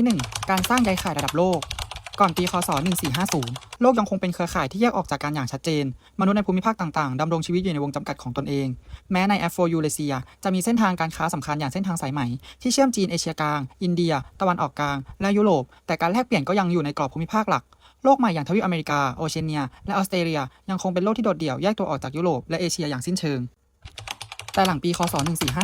ประเด็นที่ 1 การสร้างใยข่ายระดับโลก ก่อนปีคศ 1450 โลกยังคงเป็นเครือข่ายที่แยกออกจากกันอย่างชัดเจน มนุษย์ในภูมิภาคต่างๆดำรงชีวิตอยู่ในวงจำกัดของตนเอง แม้ในแอฟริกายูเรเซีย จะมีเส้นทางการค้าสำคัญอย่างเส้นทางสายไหม ที่เชื่อมจีนเอเชียกลาง อินเดีย ตะวันออกกลาง และยุโรป แต่การแลกเปลี่ยนก็ยังอยู่ในกรอบภูมิภาคหลักโลกใหม่อย่างทวีปอเมริกา โอเชียเนีย และออสเตรเลีย ยังคงเป็นโลกที่โดดเดี่ยวแยกตัวออกจากยุโรปและเอเชียอย่างสิ้นเชิง แต่หลังปีคศ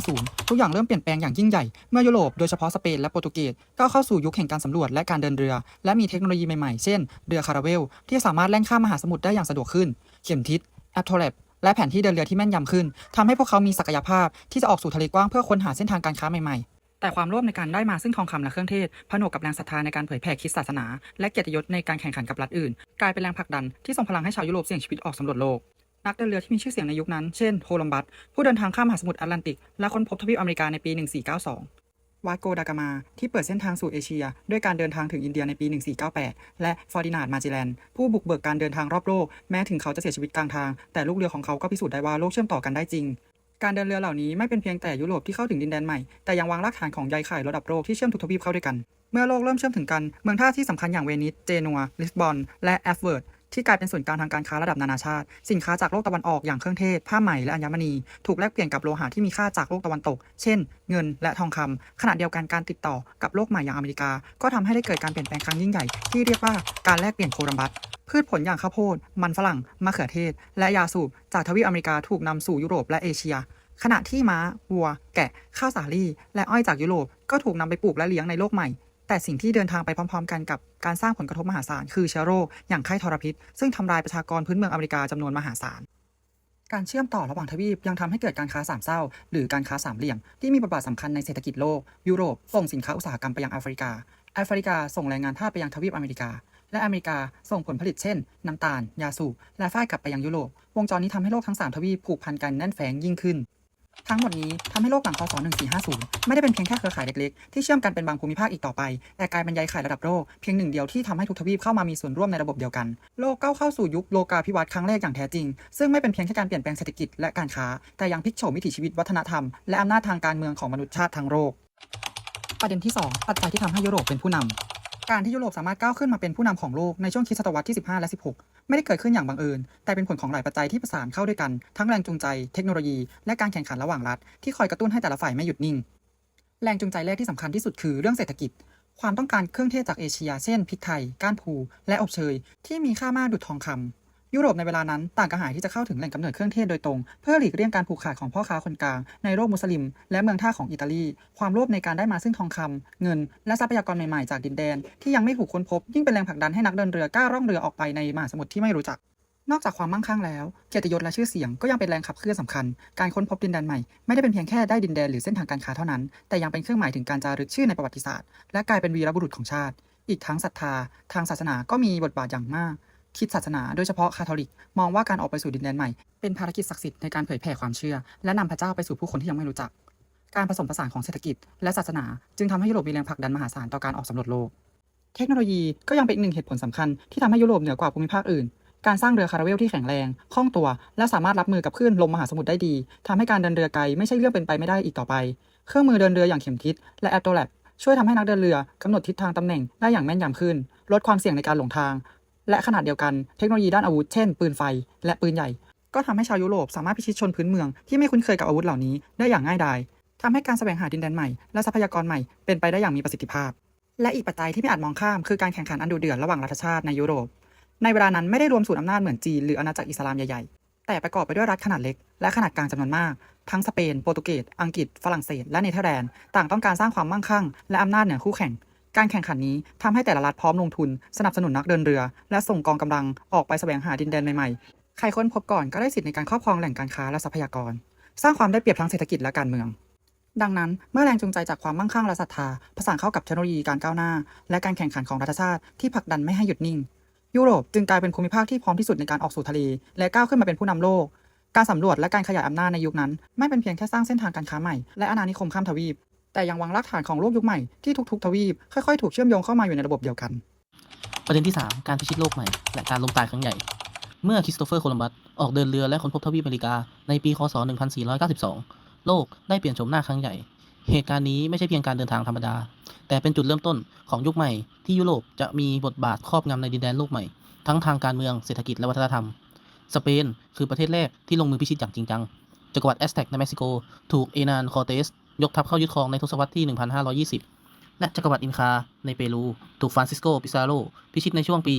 1450 ทุกอย่างเริ่มเปลี่ยนแปลงอย่างยิ่งใหญ่ เมื่อยุโรปโดยเฉพาะสเปนและโปรตุเกสก้าวเข้าสู่ยุคแห่งการสำรวจและการเดินเรือ และมีเทคโนโลยีใหม่ๆ เช่น เรือคาราเวล ที่สามารถแล่นข้ามมหาสมุทรได้อย่างสะดวกขึ้น เข็มทิศแอปโทรเลปและแผนที่เดินเรือที่แม่นยำขึ้นทำให้พวกเขามีศักยภาพที่จะออกสู่ทะเลกว้างเพื่อค้นหาเส้นทางการค้าใหม่ๆแต่ความโลภในการได้มาซึ่งทองคำและเครื่องเทศ ผนวกกับแรงศรัทธาในการเผยแผ่คริสตศาสนา และเกียรติยศในการแข่งขันกับรัฐอื่น กลายเป็นแรงผลักดันที่ส่งพลังให้ชาวยุโรปเสี่ยงชีวิตออกสำรวจโลก นักเดินเรือที่มีชื่อเสียงในยุคนั้น เช่น โคลัมบัส ผู้เดินทางข้ามมหาสมุทรแอตแลนติก และค้นพบทวีปอเมริกาในปี 1492 วาโกดากามา ที่เปิดเส้นทางสู่เอเชีย ด้วยการเดินทางถึงอินเดียในปี 1498 และฟอร์ดินาดมาจิแลน ผู้บุกเบิกการเดินทางรอบโลก แม้ถึงเขาจะเสียชีวิตกลางทาง แต่ลูกเรือของเขาก็พิสูจน์ได้ว่าโลกเชื่อมต่อกันได้จริง การเดินเรือเหล่านี้ไม่เป็นเพียงแต่ยุโรปที่เข้าถึงดินแดนใหม่ แต่ยังวางรากฐานของใยข่ายระดับโลกที่เชื่อมทุกทวีปเข้าด้วยกันเมื่อโลกเริ่มเชื่อมถึงกัน เมืองท่าที่สำคัญอย่างเวนิส เจนัว ลิสบอน และแอฟเวิร์ด ที่กลายเป็นศูนย์กลางทางการค้าระดับนานาชาติ สินค้าจากโลกตะวันออกอย่างเครื่องเทศ ผ้าไหมและอัญมณี ถูกแลกเปลี่ยนกับโลหะที่มีค่าจากโลกตะวันตก เช่น เงินและทองคำขณะเดียวกันการติดต่อกับโลกใหม่อย่างอเมริกา ก็ทำให้ได้เกิดการเปลี่ยนแปลงครั้งยิ่งใหญ่ที่เรียกว่าการแลกเปลี่ยนโคลัมบัสพืชผลอย่างข้าวโพด มันฝรั่ง มะเขือเทศ และยาสูบ จากทวีปอเมริกาถูกนำสู่ยุโรปและเอเชีย ขณะที่ม้า วัว แกะ ข้าวสาลี่ และอ้อยจากยุโรป ก็ถูกนำไปปลูกและเลี้ยงในโลกใหม่ แต่สิ่งที่เดินทางไปพร้อม ๆ กันกับการสร้างผลกระทบมหาศาลคือเชื้อโรคอย่างไข้ทรพิษ ซึ่งทำลายประชากรพื้นเมืองอเมริกาจำนวนมหาศาลการเชื่อมต่อระหว่างทวีปยังทำให้เกิดการค้าสามเศร้า หรือการค้าสามเหลี่ยม ที่มีบทบาทสำคัญในเศรษฐกิจโลก ยุโรป ส่งสินค้าอุตสาหกรรมไปยังแอฟริกา แอฟริกาส่งแรงงานทาสไปยังทวีปอเมริกา และอเมริกาส่งผลผลิตเช่น น้ำตาล ยาสูบและฝ้ายกลับไปยังยุโรป วงจรนี้ทำให้โลกทั้ง 3 ทวีปผูกพันกันแน่นแฟ้งยิ่งขึ้น ทั้งหมดนี้ทำให้โลกหลังคศ1450 ไม่ได้เป็นเพียงแค่เครือข่ายเล็กๆ ที่เชื่อมกันเป็นบางภูมิภาคอีกต่อไป แต่กลายเป็นใยข่ายระดับโลกเพียงหนึ่งเดียวที่ทำให้ทุกทวีปเข้ามามีส่วนร่วมในระบบเดียวกัน โลกก้าวเข้าสู่ยุคโลกาภิวัตน์ครั้งแรกอย่างแท้จริง ซึ่งไม่เป็นเพียงแค่การเปลี่ยนแปลงเศรษฐกิจและการค้า แต่ยังพลิกโฉมวิถีชีวิตวัฒนธรรม และอำนาจทางการเมืองของมนุษยชาติทั้งโลก ประเด็นที่ 2 ปัจจัยที่ทำให้ยุโรปเป็นผู้นำ การที่ยุโรปสามารถก้าวขึ้นมาเป็นผู้นำของโลกในช่วงคริสตศตวรรษที่ 15 และ 16 ไม่ได้เกิดขึ้นอย่างบังเอิญ แต่เป็นผลของหลายปัจจัยที่ประสานเข้าด้วยกัน ทั้งแรงจูงใจ เทคโนโลยี และการแข่งขันระหว่างรัฐ ที่คอยกระตุ้นให้แต่ละฝ่ายไม่หยุดนิ่ง แรงจูงใจแรกที่สำคัญที่สุดคือเรื่องเศรษฐกิจ ความต้องการเครื่องเทศจากเอเชีย เช่นพริกไทย ก้านพู และอบเชย ที่มีค่ามากดุจทองคำ ยุโรปในเวลานั้นต่างกระหายที่จะเข้าถึงแหล่งกำเนิดเครื่องเทศโดยตรง เพื่อหลีกเลี่ยงการผูกขาดของพ่อค้าคนกลางในโลกมุสลิม และเมืองท่าของอิตาลี ความโลภในการได้มาซึ่งทองคำเงิน และทรัพยากรใหม่ๆจากดินแดน ที่ยังไม่ถูกค้นพบ ยิ่งเป็นแรงผลักดันให้นักเดินเรือกล้าร่องเรือออกไปในมหาสมุทรที่ไม่รู้จัก นอกจากความมั่งคั่งแล้ว เกียรติยศและชื่อเสียงก็ยังเป็นแรงขับเคลื่อนสำคัญ การค้นพบดินแดนใหม่ ไม่ได้เป็นเพียงแค่ได้ดินแดนหรือเส้นทางการค้าเท่านั้น แต่ยังเป็นเครื่องหมายถึงการจารึกชื่อในประวัติศาสตร์ และกลายเป็นวีรบุรุษของชาติ อีกทั้งศรัทธา ทางศาสนาก็มีบทบาทอย่างมาก คิดศาสนาโดยเฉพาะคาทอลิก มองว่าการออกไปสู่ดินแดนใหม่ เป็นภารกิจศักดิ์สิทธิ์ในการเผยแผ่ความเชื่อ และนำพระเจ้าไปสู่ผู้คนที่ยังไม่รู้จัก การผสมผสานของเศรษฐกิจ และศาสนา จึงทำให้ยุโรปมีแรงผลักดันมหาศาลต่อการออกสำรวจโลก เทคโนโลยีก็ยังเป็นอีกหนึ่งเหตุผลสำคัญที่ทำให้ยุโรปเหนือกว่าภูมิภาคอื่น การสร้างเรือคาราเวลที่แข็งแรงคล่องตัว และสามารถรับมือกับคลื่นลมมหาสมุทรได้ดีทำให้การเดินเรือไกลไม่ใช่เรื่องเป็นไปไม่ได้อีกต่อไป เครื่องมือเดินเรืออย่างเข็มทิศและแอตโตแลบช่วยทำให้นักเดินเรือกำหนดทิศทางตำแหน่งได้อย่างแม่นยำขึ้น ลดความเสี่ยงในการหลงทาง และขนาดเดียวกันเทคโนโลยีด้านอาวุธเช่น ปืนไฟ และปืนใหญ่ ก็ทำให้ชาวยุโรปสามารถพิชิตชนพื้นเมืองที่ไม่คุ้นเคยกับอาวุธเหล่านี้ได้อย่างง่ายดายทำให้การแสวงหาดินแดนใหม่และทรัพยากรใหม่เป็นไปได้อย่างมีประสิทธิภาพ และอีกปัจจัยที่ไม่อาจมองข้ามคือการแข่งขันอันดุเดือดระหว่างรัฐชาติในยุโรป ในเวลานั้นไม่ได้รวมศูนย์อำนาจเหมือนจีนหรืออาณาจักรอิสลามใหญ่ๆ แต่ประกอบไปด้วยรัฐขนาดเล็กและขนาดกลางจำนวนมาก ทั้งสเปน โปรตุเกส อังกฤษ ฝรั่งเศส และเนเธอร์แลนด์ ต่างต้องการสร้างความมั่งคั่ง และอำนาจเหนือคู่แข่ง การแข่งขันนี้ทำให้แต่ละรัฐพร้อมลงทุน สนับสนุนนักเดินเรือ และส่งกองกำลังออกไปแสวงหาดินแดนใหม่ๆ ใครค้นพบก่อนก็ได้สิทธิในการครอบครองแหล่งการค้าและทรัพยากร สร้างความได้เปรียบทางเศรษฐกิจและการเมือง ดังนั้นเมื่อแรงจูงใจจากความมั่งคั่งและศรัทธาผสานเข้ากับเทคโนโลยีการก้าวหน้า และการแข่งขันของรัฐชาติที่ผลักดันไม่ให้หยุดนิ่ง ยุโรปจึงกลายเป็นภูมิภาคที่พร้อมที่สุดในการออกสู่ทะเลและก้าวขึ้นมาเป็นผู้นำโลกการสำรวจและการขยายอำนาจในยุคนั้น ไม่เป็นเพียงแค่สร้างเส้นทางการค้าใหม่ และอาณานิคมข้ามทวีป แต่ยังวางรากฐานของโลกยุคใหม่ที่ทุกๆ ทวีปค่อยๆ ถูกเชื่อมโยงเข้ามาอยู่ในระบบเดียวกัน ประเด็นที่ 3 การพิชิตโลกใหม่ และการล้มตายครั้งใหญ่ เมื่อคริสโตเฟอร์โคลัมบัสออกเดินเรือและค้นพบทวีปอเมริกาในปีคศ 1492 โลกได้เปลี่ยนโฉมหน้าครั้งใหญ่ เหตุการณ์นี้ไม่ใช่เพียงการเดินทางธรรมดา แต่เป็นจุดเริ่มต้นของยุคใหม่ที่ยุโรปจะมีบทบาทครอบงำในดินแดนโลกใหม่ ทั้งทางการเมืองเศรษฐกิจและวัฒนธรรม สเปนคือประเทศแรกที่ลงมือพิชิตอย่างจริงจังจักรวรรดิแอสแท็กในเม็กซิโก ถูกเอนานคอเตส ยกทัพเข้ายึดครองในทศวรรษที่ 1520 และจักรวรรดิอินคาในเปรู ถูกฟรานซิสโก ปิซาโร พิชิตในช่วงปี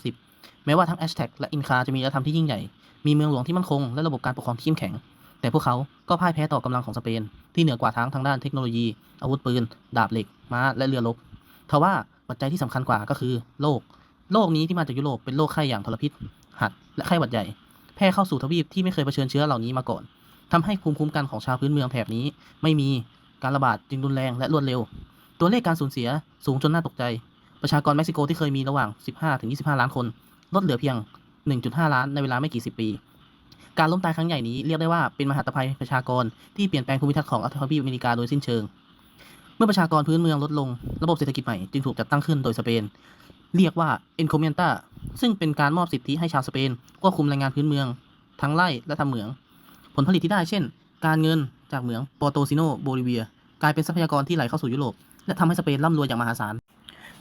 1530 แม้ว่าทั้งแอสแท็กและอินคาจะมีอารยธรรมที่ยิ่งใหญ่ มีเมืองหลวงที่มั่นคง และระบบการปกครองที่เข้มแข็ง แต่พวกเขาก็พ่ายแพ้ต่อกำลังของสเปน ที่เหนือกว่าทั้งทางด้านเทคโนโลยี อาวุธปืน ดาบเหล็ก ม้า และเรือรบทว่าปัจจัยที่สำคัญกว่าก็คือโรค โรคนี้ที่มาจากยุโรปเป็นโรคไข้อย่างทรพิษ หัด และไข้หวัดใหญ่ แพร่เข้าสู่ทวีปที่ไม่เคยเผชิญเชื้อเหล่านี้มาก่อน ทำให้ภูมิคุ้มกันของชาวพื้นเมืองแถบนี้ ไม่มีการระบาดจึงรุนแรงและรวดเร็ว ตัวเลขการสูญเสียสูงจนน่าตกใจ ประชากรเม็กซิโกที่เคยมีระหว่าง 15-25 ล้านคน ลดเหลือเพียง 1.5 ล้านในเวลาไม่กี่สิบปี การล้มตายครั้งใหญ่นี้เรียกได้ว่าเป็นมหาภัยประชากรที่เปลี่ยนแปลงภูมิทัศน์ของทวีปอเมริกาโดยสิ้นเชิง เมื่อประชากรพื้นเมืองลดลง ระบบเศรษฐกิจใหม่จึงถูกจัดตั้งขึ้นโดยสเปน เรียกว่า encomienda ซึ่งเป็นการมอบสิทธิให้ชาวสเปนควบคุมแรงงานพื้นเมือง ทั้งไร่และทำเหมือง ลผลิตที่ได้เช่น การเงินจากเหมืองปอโตซิโนโบลิเวีย กลายเป็นทรัพยากรที่ไหลเข้าสู่ยุโรป และทำให้สเปนร่ำรวยอย่างมหาศาล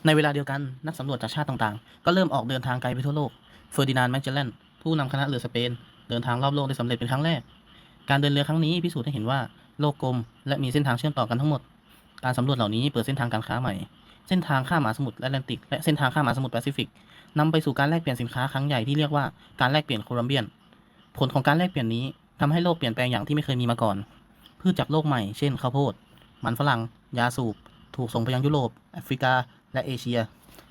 ในเวลาเดียวกันนักสำรวจจากชาติต่างๆ ก็เริ่มออกเดินทางไกลไปทั่วโลกเฟอร์ดินานด์แมกเจลเลนผู้นำคณะเรือสเปน เดินทางรอบโลกได้สำเร็จเป็นครั้งแรก การเดินเรือครั้งนี้พิสูจน์ให้เห็นว่าโลกกลมและมีเส้นทางเชื่อมต่อกันทั้งหมด การสำรวจเหล่านี้เปิดเส้นทางการค้าใหม่ เส้นทางข้ามมหาสมุทรแอตแลนติก และเส้นทางข้ามมหาสมุทรแปซิฟิกนำไปสู่การแลกเปลี่ยนสินค้าครั้งใหญ่ที่เรียกว่าการแลกเปลี่ยนโคลัมเบียน ผลของการแลกเปลี่ยนนี้ ทำให้โลกเปลี่ยนแปลงอย่างที่ไม่เคยมีมาก่อน พืชจากโลกใหม่ เช่นข้าวโพด มันฝรั่ง ยาสูบ ถูกส่งไปยังยุโรป แอฟริกา และเอเชีย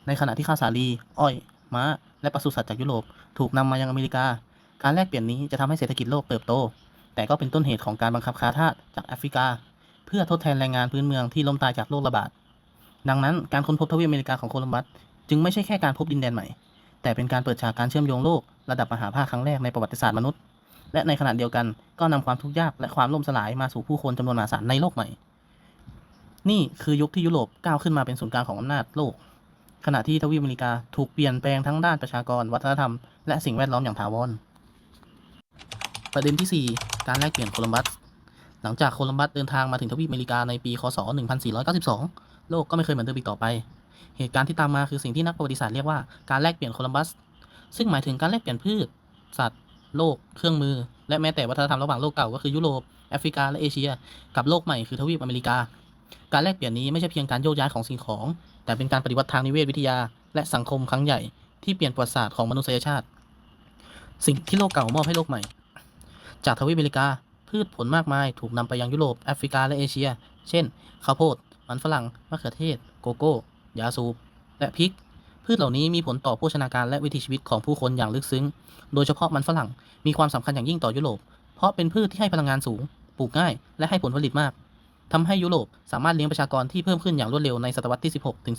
ในขณะที่ข้าวสาลี อ้อย ม้า และปศุสัตว์จากยุโรป ถูกนำมายังอเมริกา การแลกเปลี่ยนนี้จะทำให้เศรษฐกิจโลกเติบโต แต่ก็เป็นต้นเหตุของการบังคับค้าทาสจากแอฟริกา เพื่อทดแทนแรงงานพื้นเมืองที่ล้มตายจากโรคระบาด ดังนั้นการค้นพบทวีปอเมริกาของโคลัมบัสจึงไม่ใช่แค่การพบดินแดนใหม่ แต่เป็นการเปิดฉากการเชื่อมโยงโลกระดับมหาภาคครั้งแรกในประวัติศาสตร์มนุษย์ และในขณะเดียวกัน ก็นำความทุกข์ยากและความล่มสลายมาสู่ผู้คนจำนวนมหาศาลในโลกใหม่ นี่คือยุคที่ยุโรปก้าวขึ้นมาเป็นศูนย์กลางของอำนาจโลก ขณะที่ทวีปอเมริกาถูกเปลี่ยนแปลงทั้งด้านประชากร วัฒนธรรม และสิ่งแวดล้อมอย่างถาวร ประเด็นที่ 4 การแลกเปลี่ยนโคลัมบัส หลังจากโคลัมบัสเดินทางมาถึงทวีปอเมริกาในปี คศ 1492 โลกก็ไม่เคยเหมือนเดิมอีกต่อไป เหตุการณ์ที่ตามมาคือสิ่งที่นักประวัติศาสตร์เรียกว่าการแลกเปลี่ยนโคลัมบัส ซึ่งหมายถึงการแลกเปลี่ยนพืช สัตว์ โลกเครื่องมือ และแม้แต่วัฒนธรรมระหว่างโลกเก่าก็คือยุโรปแอฟริกาและเอเชีย กับโลกใหม่คือทวีปอเมริกา การแลกเปลี่ยนนี้ไม่ใช่เพียงการโยกย้ายของสิ่งของ แต่เป็นการปฏิวัติทางนิเวศวิทยา และสังคมครั้งใหญ่ที่เปลี่ยนประวัติศาสตร์ของมนุษยชาติ สิ่งที่โลกเก่ามอบให้โลกใหม่ จากทวีปอเมริกา พืชผลมากมายถูกนำไปยังยุโรปแอฟริกาและเอเชีย เช่นข้าวโพดมันฝรั่งมะเขือเทศ โกโก้ ยาสูบและพริก พืชเหล่านี้มีผลต่อโภชนาการและวิถีชีวิตของผู้คนอย่างลึกซึ้ง โดยเฉพาะมันฝรั่งมีความสำคัญอย่างยิ่งต่อยุโรป เพราะเป็นพืชที่ให้พลังงานสูง ปลูกง่าย และให้ผลผลิตมากทำให้ยุโรปสามารถเลี้ยงประชากรที่เพิ่มขึ้นอย่างรวดเร็วในศตวรรษที่ 16 ถึง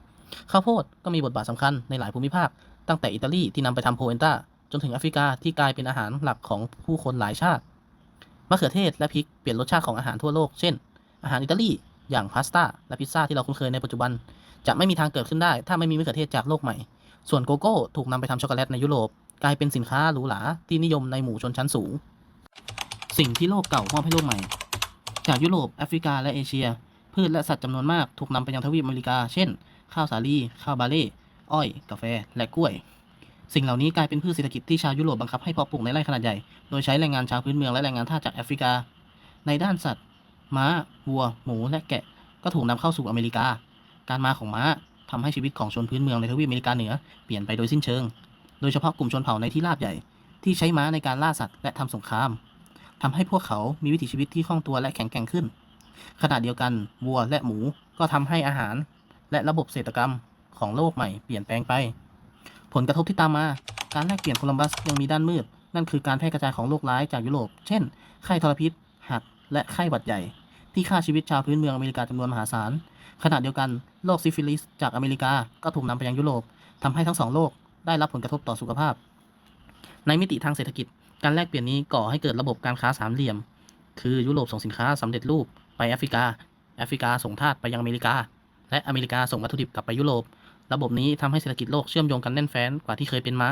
18 ข้าวโพดก็มีบทบาทสำคัญในหลายภูมิภาค ตั้งแต่อิตาลีที่นำไปทำโพเอนต้าจนถึงแอฟริกาที่กลายเป็นอาหารหลักของผู้คนหลายชาติ มะเขือเทศและพริกเปลี่ยนรสชาติของอาหารทั่วโลก เช่น อาหารอิตาลีอย่างพาสต้าและพิซซ่าที่เราคุ้นเคยในปัจจุบัน จะไม่มีทางเกิดขึ้นได้ ถ้าไม่มีมะเขือเทศจากโลกใหม่ ส่วนโกโก้ถูกนำไปทำช็อกโกแลตในยุโรป กลายเป็นสินค้าหรูหราที่นิยมในหมู่ชนชั้นสูง สิ่งที่โลกเก่ามอบให้โลกใหม่ จากยุโรปแอฟริกาและเอเชีย พืชและสัตว์จำนวนมากถูกนำไปยังทวีปอเมริกา เช่น ข้าวสาลีข้าวบาเล่อ้อย กาแฟ และกล้วย สิ่งเหล่านี้กลายเป็นพืชเศรษฐกิจที่ชาวยุโรปบังคับให้เพาะปลูกในไร่ขนาดใหญ่ โดยใช้แรงงานชาวพื้นเมืองและแรงงานทาสจากแอฟริกา ในด้านสัตว์ ม้า วัว หมู และแกะ ก็ถูกนำเข้าสู่อเมริกา การมาของม้าทำให้ชีวิตของชนพื้นเมืองในทวีปอเมริกาเหนือเปลี่ยนไปโดยสิ้นเชิง โดยเฉพาะกลุ่มชนเผ่าในที่ราบใหญ่ ที่ใช้ม้าในการล่าสัตว์และทำสงครามทำให้พวกเขามีวิถีชีวิตที่คล่องตัวและแข็งแกร่งขึ้น ขณะเดียวกันวัวและหมูก็ทำให้อาหาร และระบบเศรษฐกรรมของโลกใหม่เปลี่ยนแปลงไป ผลกระทบที่ตามมา การแลกเปลี่ยนโคลัมบัสยังมีด้านมืด นั่นคือการแพร่กระจายของโรคร้ายจากยุโรป เช่น ไข้ทรพิษ หัด และไข้หวัดใหญ่ ที่ฆ่าชีวิตชาวพื้นเมืองอเมริกาจำนวนมหาศาล ขณะเดียวกันโรคซิฟิลิสจากอเมริกาก็ถูกนำไปยังยุโรปทำให้ทั้งสองโลกได้รับผลกระทบต่อสุขภาพ ในมิติทางเศรษฐกิจ การแลกเปลี่ยนนี้ก่อให้เกิดระบบการค้าสามเหลี่ยม คือยุโรปส่งสินค้าสำเร็จรูปไปแอฟริกา แอฟริกาส่งทาสไปยังอเมริกา และอเมริกาส่งวัตถุดิบกลับไปยุโรป ระบบนี้ทำให้เศรษฐกิจโลกเชื่อมโยงกันแน่นแฟ้นกว่าที่เคยเป็นมา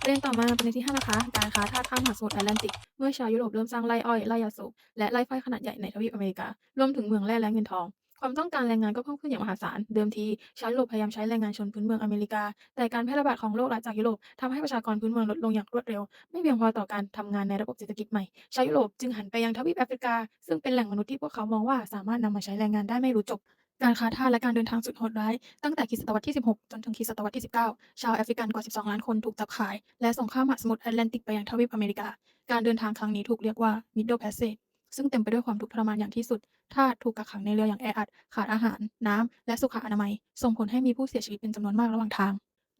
ประเด็นต่อมาประเด็นที่ 5 นะคะ การค้าทาสข้ามมหาสมุทรแอตแลนติก เมื่อชาวยุโรปเริ่มสร้างไร่อ้อย ไร่ยาสูบ และไร่ฝ้ายขนาดใหญ่ในทวีปอเมริกา รวมถึงเมืองแร่และเงินทอง ความต้องการแรงงานก็เพิ่มขึ้นอย่างมหาศาล เดิมทีชาวยุโรปพยายามใช้แรงงานชนพื้นเมืองอเมริกา แต่การแพร่ระบาดของโรคร้ายจากยุโรปทำให้ประชากรพื้นเมืองลดลงอย่างรวดเร็ว ไม่เพียงพอต่อการทำงานในระบบเศรษฐกิจใหม่ ชาวยุโรปจึงหันไปยังทวีปแอฟริกา ซึ่งเป็นแหล่งมนุษย์ที่พวกเขามองว่าสามารถนำมาใช้แรงงานได้ไม่รู้จบ การค้าทาสและการเดินทางสุดโหดร้าย ตั้งแต่คริสตศตวรรษที่ 16 จนถึงคริสตศตวรรษที่ 19 ชาวแอฟริกันกว่า 12 ล้านคนถูกจับขาย และส่งข้ามมหาสมุทรแอตแลนติกไปยังทวีปอเมริกา การเดินทางครั้งนี้ถูกเรียกว่า Middle Passage ซึ่งเต็มไปด้วยความทุกข์ทรมานอย่างที่สุด ทาสถูกกักขังในเรืออย่างแออัด ขาดอาหาร น้ำ และสุขอนามัย ส่งผลให้มีผู้เสียชีวิตเป็นจำนวนมากระหว่างทาง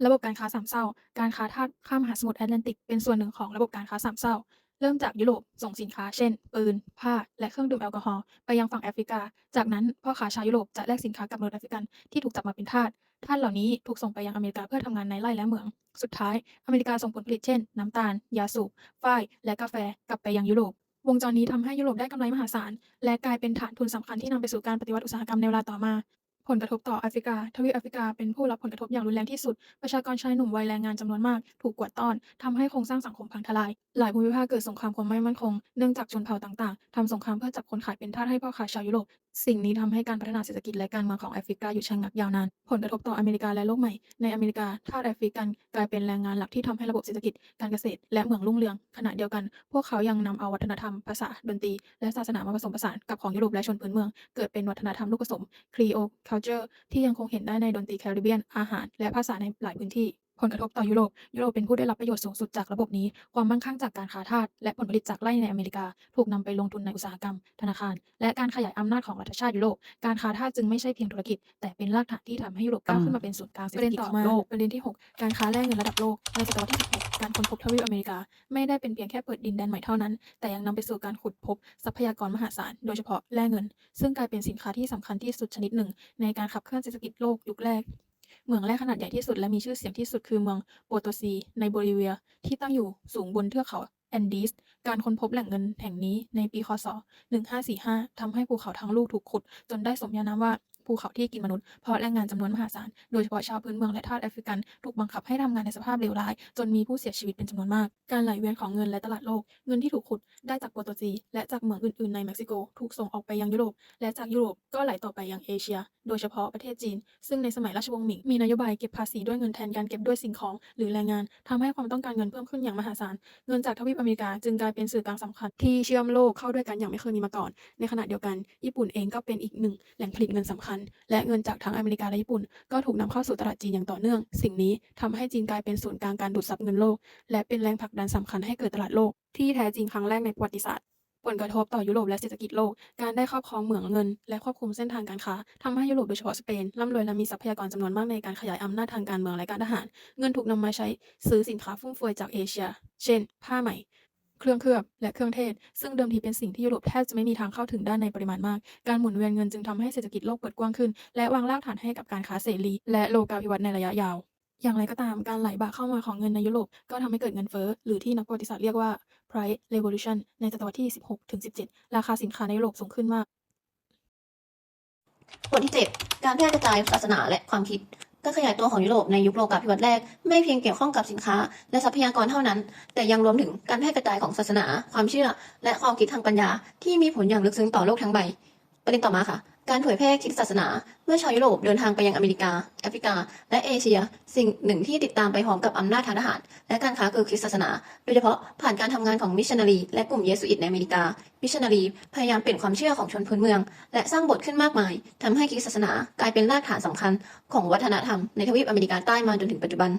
ระบบการค้าสามเศร้า การค้าทาสข้ามมหาสมุทรแอตแลนติกเป็นส่วนหนึ่งของระบบการค้าสามเศร้า เริ่มจากยุโรปส่งสินค้าเช่น ปืน ผ้า และเครื่องดื่มแอลกอฮอล์ไปยังฝั่งแอฟริกา จากนั้นพ่อค้าชาวยุโรปจะแลกสินค้ากับมนุษย์แอฟริกันที่ถูกจับมาเป็นทาสทาสเหล่านี้ถูกส่งไปยังอเมริกาเพื่อทำงานในไร่และเหมือง สุดท้ายอเมริกาส่งผลผลิตเช่น น้ำตาล ยาสูบฝ้ายและกาแฟกลับไปยังยุโรปวงจรนี้ทำให้ยุโรปได้กำไรมหาศาล และกลายเป็นฐานทุนสำคัญที่นำไปสู่การปฏิวัติอุตสาหกรรมในเวลาต่อมา ผลกระทบต่อแอฟริกา ทวีปแอฟริกาเป็นผู้รับผลกระทบอย่างรุนแรงที่สุด ประชากรชายหนุ่มวัยแรงงานจำนวนมาก ถูกกวาดต้อนทำให้โครงสร้างสังคมพังทลาย หลายภูมิภาคเกิดสงครามความไม่มั่นคง เนื่องจากชนเผ่าต่างๆทำสงครามเพื่อจับคนขายเป็นทาสให้พ่อค้าชาวยุโรป สิ่งนี้ทำให้การพัฒนาเศรษฐกิจและการเมืองของแอฟริกาหยุดชะงักยาวนาน ผลกระทบต่ออเมริกาและโลกใหม่ ในอเมริกาทาสแอฟริกันกลายเป็นแรงงานหลักที่ทำให้ระบบเศรษฐกิจ การเกษตร และเมืองรุ่งเรือง ขณะเดียวกัน พวกเขายังนำเอาวัฒนธรรม ภาษา ดนตรี และศาสนามาผสมผสานกับของยุโรปและชนพื้นเมือง เกิดเป็นวัฒนธรรมลูกผสม Creole Culture ที่ยังคงเห็นได้ในดนตรีแคริบเบียน อาหาร และภาษาในหลายพื้นที่ ผลกระทบต่อยุโรป ยุโรปเป็นผู้ได้รับประโยชน์สูงสุดจากระบบนี้ ความมั่งคั่งจากการค้าทาสและผลผลิตจากไร่ในอเมริกา ถูกนำไปลงทุนในอุตสาหกรรม ธนาคาร และการขยายอำนาจของรัฐชาติยุโรป การค้าทาสจึงไม่ใช่เพียงธุรกิจ แต่เป็นรากฐานที่ทำให้ยุโรปก้าวขึ้นมาเป็นศูนย์กลางเศรษฐกิจของโลกประเด็นที่ 6 การค้าแลกเงินระดับโลกในศตวรรษที่16การค้นพบทวีปอเมริกา ไม่ได้เป็นเพียงแค่เปิดดินแดนใหม่เท่านั้น แต่ยังนำไปสู่การขุดพบทรัพยากรมหาศาล โดยเฉพาะแร่เงิน ซึ่งกลายเป็นสินค้าที่สำคัญที่สุดชนิดหนึ่ง ในการขับเคลื่อนเศรษฐกิจโลกยุคแรก เมืองแรกขนาดใหญ่ที่สุดและมีชื่อเสียงที่สุดคือเมืองโปโตซี ในโบลิเวีย ที่ตั้งอยู่สูงบนเทือกเขาแอนดีส การค้นพบแหล่งเงินแห่งนี้ในปีคศ 1545ทำให้ภูเขาทั้งลูกถูกขุด จนได้สมญานามว่าภูเขาที่กินมนุษย์เพราะแรงงานจำนวนมหาศาล โดยเฉพาะชาวพื้นเมืองและทาสแอฟริกัน ถูกบังคับให้ทำงานในสภาพเลวร้าย จนมีผู้เสียชีวิตเป็นจำนวนมาก การไหลเวียนของเงินและตลาดโลก เงินที่ถูกขุดได้จากโปรโตซีและจากเมืองอื่นๆในเม็กซิโก ถูกส่งออกไปยังยุโรป และจากยุโรปก็ไหลต่อไปยังเอเชีย โดยเฉพาะประเทศจีน ซึ่งในสมัยราชวงศ์หมิงมีนโยบายเก็บภาษีด้วยเงินแทนการเก็บด้วยสิ่งของ หรือแรงงานทำให้ความต้องการเงินเพิ่มขึ้นอย่างมหาศาล เงินจากทวีปอเมริกาจึงกลายเป็นสื่อกลางสำคัญที่เชื่อมโลกเข้าด้วยกันอย่างไม่เคยมีมาก่อน ในขณะเดียวกันญี่ปุ่นเองก็เป็นอีกหนึ่งแหล่งผลิตเงินสำคัญ และเงินจากทั้งอเมริกาและญี่ปุ่น ก็ถูกนำเข้าสู่ตลาดจีนอย่างต่อเนื่อง สิ่งนี้ทำให้จีนกลายเป็นศูนย์กลางการดูดซับเงินโลก และเป็นแรงผลักดันสำคัญให้เกิดตลาดโลกที่แท้จริงครั้งแรกในประวัติศาสตร์ ผลกระทบต่อยุโรปและเศรษฐกิจโลก การได้ครอบครองเหมืองเงิน และควบคุมเส้นทางการค้าทำให้ยุโรปโดยเฉพาะสเปนร่ำรวยและมีทรัพยากรจำนวนมากในการขยายอำนาจทางการเมืองและการทหาร เงินถูกนำมาใช้ซื้อสินค้าฟุ่มเฟือยจากเอเชีย เช่น ผ้าไหม เครื่องเคลือบ และเครื่องเทศ ซึ่งเดิมทีเป็นสิ่งที่ยุโรปแทบจะไม่มีทางเข้าถึงได้ในปริมาณมาก การหมุนเวียนเงินจึงทำให้เศรษฐกิจโลกเปิดกว้างขึ้น และวางรากฐานให้กับการค้าเสรี และโลกาภิวัตน์ในระยะยาวอย่างไรก็ตามการไหลบ่าเข้ามาของเงินในยุโรปก็ทำให้เกิดเงินเฟ้อหรือที่นักประวัติศาสตร์เรียกว่า price revolution ในศตวรรษที่ 16-17 ราคาสินค้าในยุโรปสูงขึ้นมาก บทที่ 7 การแพร่กระจายศาสนาและความคิด การขยายตัวของยุโรปในยุคโลกาภิวัตน์แรก ไม่เพียงเกี่ยวข้องกับสินค้า และทรัพยากรเท่านั้น แต่ยังรวมถึงการแพร่กระจายของศาสนา ความเชื่อ และความคิดทางปัญญาที่มีผลอย่างลึกซึ้งต่อโลกทั้งใบ ประเด็นต่อมาค่ะ การเผยแพร่คริสตศาสนา เมื่อชาวยุโรปเดินทางไปยังอเมริกา แอฟริกา และเอเชีย สิ่งหนึ่งที่ติดตามไปพร้อมกับอำนาจทางทหาร และการค้าคือคริสตศาสนา โดยเฉพาะผ่านการทำงานของมิชชันนารีและกลุ่มเยสุอิตในอเมริกา มิชชันนารีพยายามเปลี่ยนความเชื่อของชนพื้นเมือง และสร้างบทขึ้นมากมายทำให้คริสตศาสนากลายเป็นรากฐานสำคัญ ของวัฒนธรรมในทวีปอเมริกาใต้มาจนถึงปัจจุบัน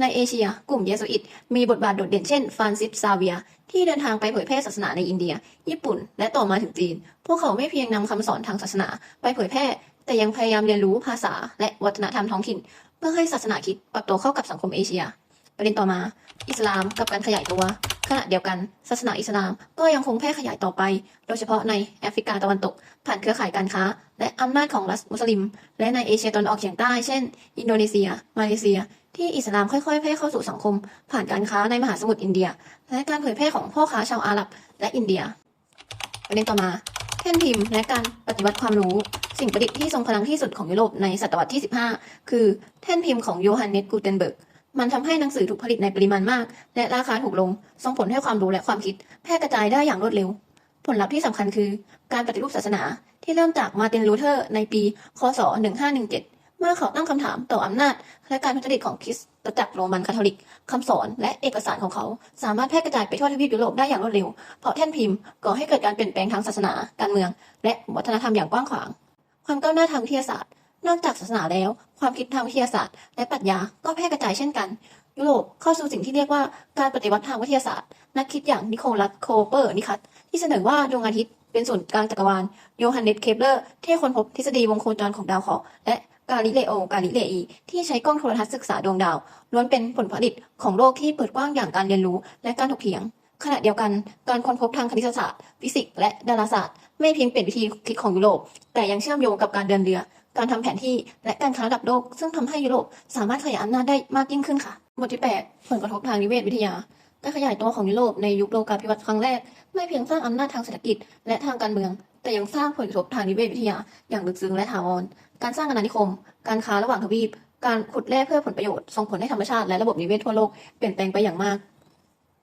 ในเอเชีย กลุ่มเยสุอิตมีบทบาทโดดเด่นเช่นฟรานซิสซาเวียที่เดินทางไปเผยแพร่ศาสนาในอินเดีย ญี่ปุ่น และต่อมาถึงจีน พวกเขาไม่เพียงนำคำสอนทางศาสนาไปเผยแพร่ แต่ยังพยายามเรียนรู้ภาษาและวัฒนธรรมท้องถิ่น เพื่อให้ศาสนาคิดปรับตัวเข้ากับสังคมเอเชีย ประเด็นต่อมา อิสลามกับการขยายตัว ขณะเดียวกัน ศาสนาอิสลามก็ยังคงแพร่ขยายต่อไป โดยเฉพาะในแอฟริกาตะวันตก ผ่านเครือข่ายการค้า และอำนาจของรัฐมุสลิม และในเอเชียตะวันออกเฉียงใต้ เช่น อินโดนีเซีย มาเลเซียที่อิสลามค่อยๆแพร่เข้าสู่สังคม ผ่านการค้าในมหาสมุทรอินเดีย และการเผยแพร่ของพ่อค้าชาวอาหรับและอินเดียประเด็นต่อมา แท่นพิมพ์และการปฏิวัติความรู้ สิ่งประดิษฐ์ที่ทรงพลังที่สุดของยุโรปในศตวรรษที่ 15 คือแท่นพิมพ์ของโยฮันเนสกูเทนเบิร์ก มันทำให้หนังสือถูกผลิตในปริมาณมาก และราคาถูกลง ส่งผลให้ความรู้และความคิด แพร่กระจายได้อย่างรวดเร็ว ผลลัพธ์ที่สำคัญคือ การปฏิรูปศาสนาที่เริ่มจากมาร์ตินลูเทอร์ในปี คศ 1517 เมื่อเขาตั้งคำถามต่ออำนาจ และการทุจริตของคริสตจักรโรมันคาทอลิกคำสอนและเอกสารของเขา สามารถแพร่กระจายไปทั่วทวีปยุโรปได้อย่างรวดเร็ว เพราะแท่นพิมพ์ก่อให้เกิดการเปลี่ยนแปลงทางศาสนา การเมือง และวัฒนธรรมอย่างกว้างขวาง ความก้าวหน้าทางวิทยาศาสตร์ นอกจากศาสนาแล้ว ความคิดทางวิทยาศาสตร์ และปรัชญาก็แพร่กระจายเช่นกัน ยุโรปเข้าสู่สิ่งที่เรียกว่าการปฏิวัติทางวิทยาศาสตร์ นักคิดอย่างนิโคลัสโคเปอร์นิคัสที่เสนอว่าดวงอาทิตย์เป็นศูนย์กลางจักรวาลโยฮันเนสเคปเลอร์ที่ค้นพบทฤษฎีวงโคจรของดาวเคราะห์และ กาลิเลโอกาลิเลอีที่ใช้กล้องโทรทัศน์ศึกษาดวงดาว ล้วนเป็นผลผลิตของโลกที่เปิดกว้างอย่างการเรียนรู้และการถกเถียง ขณะเดียวกันการค้นพบทางคณิตศาสตร์ ฟิสิกส์และดาราศาสตร์ ไม่เพียงเปลี่ยนวิธีคิดของยุโรป แต่ยังเชื่อมโยงกับการเดินเรือ การทำแผนที่และการค้าระดับโลก ซึ่งทำให้ยุโรปสามารถขยายอำนาจได้มากยิ่งขึ้นค่ะบทที่ 8 ผลกระทบทางนิเวศวิทยาการขยายตัวของยุโรปในยุคโลกาภิวัตน์ครั้งแรก ไม่เพียงสร้างอำนาจทางเศรษฐกิจและทางการเมือง แต่ยังสร้างผลกระทบทางนิเวศวิทยา อย่างลึกซึ้งและถาวร การสร้างอาณานิคม การค้าระหว่างทวีป การขุดแร่เพื่อผลประโยชน์ ส่งผลให้ธรรมชาติและระบบนิเวศทั่วโลกเปลี่ยนแปลงไปอย่างมาก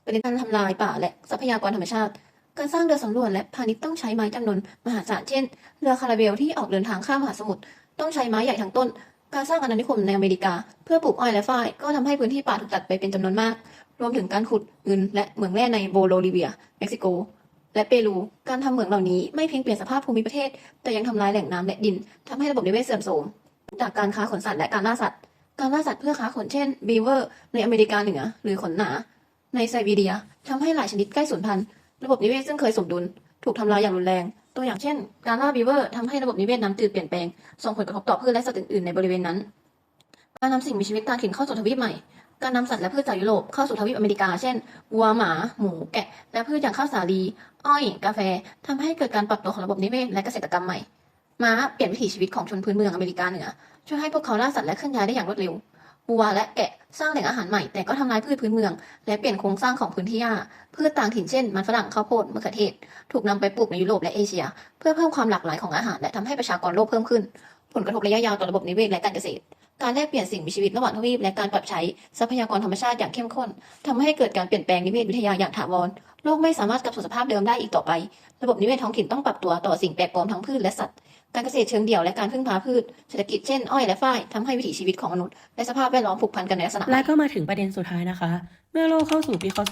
เป็นการทำลายป่าและทรัพยากรธรรมชาติ การสร้างเรือสำรวจและพาณิชย์ต้องใช้ไม้จำนวนมหาศาล เช่น เรือคาราเวลที่ออกเดินทางข้ามมหาสมุทรต้องใช้ไม้ใหญ่ทั้งต้น การสร้างอาณานิคมในอเมริกา เพื่อปลูกอ้อยและฝ้ายก็ทำให้พื้นที่ป่าถูกตัดไปเป็นจำนวนมาก รวมถึงการขุดเงินและเหมืองแร่ในโบโลลิเวีย เม็กซิโก และเปรู การทำเหมืองเหล่านี้ไม่เพียงเปลี่ยนสภาพภูมิประเทศ แต่ยังทำลายแหล่งน้ำและดินทำให้ระบบนิเวศเสื่อมโทรม จากการค้าขนสัตว์และการล่าสัตว์ การล่าสัตว์เพื่อค้าขนเช่นบีเวอร์ในอเมริกาเหนือหรือขนหนา ในไซบีเรียทำให้หลายชนิดใกล้สูญพันธุ์ ระบบนิเวศซึ่งเคยสมดุล ถูกทำลายอย่างรุนแรง ตัวอย่างเช่น การล่าบีเวอร์ทำให้ระบบนิเวศน้ำจืดเปลี่ยนแปลง ส่งผลกระทบต่อพืชและสัตว์อื่นๆในบริเวณนั้น การนำสิ่งมีชีวิตต่างถิ่นเข้าสู่ทวีปใหม่ การนำสัตว์และพืชจากยุโรปเข้าสู่ทวีปอเมริกา เช่นวัวหมา หมู แกะ และพืชอย่างข้าวสาลี อ้อย กาแฟทำให้เกิดการปรับตัวของระบบนิเวศและเกษตรกรรมใหม่ ม้าเปลี่ยนวิถีชีวิตของชนพื้นเมืองอเมริกาเหนือ ช่วยให้พวกเขาล่าสัตว์และเคลื่อนย้ายได้อย่างรวดเร็ว วัวและแกะสร้างแหล่งอาหารใหม่ แต่ก็ทำลายพืชพื้นเมือง และเปลี่ยนโครงสร้างของพื้นที่หญ้า พืชต่างถิ่นเช่น มันฝรั่ง ข้าวโพด มะเขือเทศ ถูกนำไปปลูกในยุโรปและเอเชีย เพื่อเพิ่มความหลากหลายของอาหาร และทำให้ประชากรโลกเพิ่มขึ้น ผลกระทบระยะยาวต่อระบบนิเวศและการเกษตร การแลกเปลี่ยนสิ่งมีชีวิตระหว่างทวีปและการปรับใช้ทรัพยากรธรรมชาติอย่างเข้มข้นทำให้เกิดการเปลี่ยนแปลงนิเวศวิทยาอย่างถาวร โลกไม่สามารถกลับสู่สภาพเดิมได้อีกต่อไป ระบบนิเวศท้องถิ่นต้องปรับตัวต่อสิ่งแปลกปลอมทั้งพืชและสัตว์ การเกษตรเชิงเดี่ยวและการพึ่งพาพืช เศรษฐกิจเช่นอ้อยและฝ้ายทำให้วิถีชีวิตของมนุษย์และสภาพแวดล้อมผูกพันกันในลักษณะและก็มาถึงประเด็นสุดท้ายนะคะ เมื่อโลกเข้าสู่ปีคศ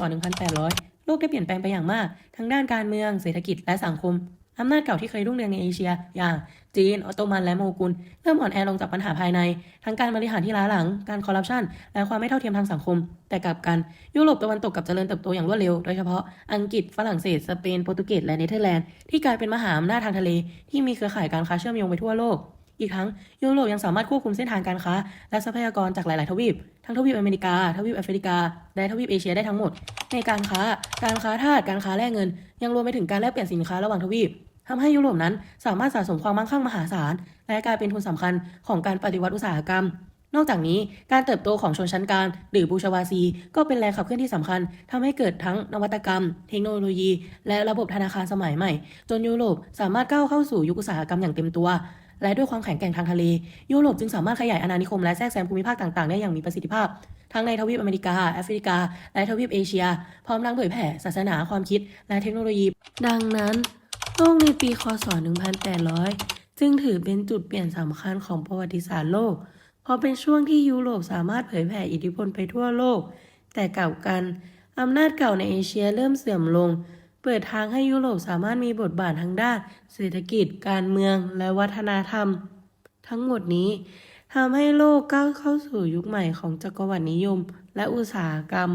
1800 โลกได้เปลี่ยนแปลงไปอย่างมาก ทั้งด้านการเมือง เศรษฐกิจและสังคมอำนาจเก่าที่เคยรุ่งเรืองในเอเชีย อย่าง จีน ออตโตมันและโมกุลเริ่มอ่อนแอลงจากปัญหาภายใน ทั้งการบริหารที่ล้าหลัง การคอร์รัปชัน และความไม่เท่าเทียมทางสังคม แต่กลับกัน ยุโรปตะวันตกกับเจริญเติบโตอย่างรวดเร็ว โดยเฉพาะอังกฤษ ฝรั่งเศส สเปน โปรตุเกส และเนเธอร์แลนด์ ที่กลายเป็นมหาอำนาจทางทะเล ที่มีเครือข่ายการค้าเชื่อมโยงไปทั่วโลก อีกทั้งยุโรปยังสามารถควบคุมเส้นทางการค้า และทรัพยากรจากหลาย ๆ ทวีป ทั้งทวีปอเมริกา ทวีปแอฟริกา และทวีปเอเชียได้ทั้งหมด ในการค้า การค้าทาส การค้าแลกเงิน ยังรวมไปถึงการแลกเปลี่ยนสินค้าระหว่างทวีป ทำให้ยุโรปนั้นสามารถสะสมความมั่งคั่งมหาศาล และกลายเป็นทุนสำคัญของการปฏิวัติอุตสาหกรรม นอกจากนี้การเติบโตของชนชั้นกลางหรือบูชาวาซี ก็เป็นแรงขับเคลื่อนที่สำคัญทำให้เกิดทั้งนวัตกรรม เทคโนโลยี และระบบธนาคารสมัยใหม่ จนยุโรปสามารถก้าวเข้าสู่ยุคอุตสาหกรรมอย่างเต็มตัวและด้วยความแข็งแกร่งทางทะเล ยุโรปจึงสามารถขยายอาณานิคมและแทรกแซงภูมิภาคต่างๆ ได้อย่างมีประสิทธิภาพ ทั้งในทวีปอเมริกา แอฟริกา และทวีปเอเชีย พร้อมทั้งเผยแผ่ศาสนาความคิดและเทคโนโลยี ดังนั้น โลกในปีคศ 1800จึงถือเป็นจุดเปลี่ยนสำคัญของประวัติศาสตร์โลก เพราะเป็นช่วงที่ยุโรปสามารถเผยแผ่อิทธิพลไปทั่วโลก แต่กลับกันอำนาจเก่าในเอเชียเริ่มเสื่อมลง เปิดทางให้ยุโรปสามารถมีบทบาททางด้าน เศรษฐกิจ การเมือง และวัฒนธรรม ทั้งหมดนี้ทำให้โลกก้าวเข้าสู่ยุคใหม่ของจักรวรรดินิยม และอุตสาหกรรม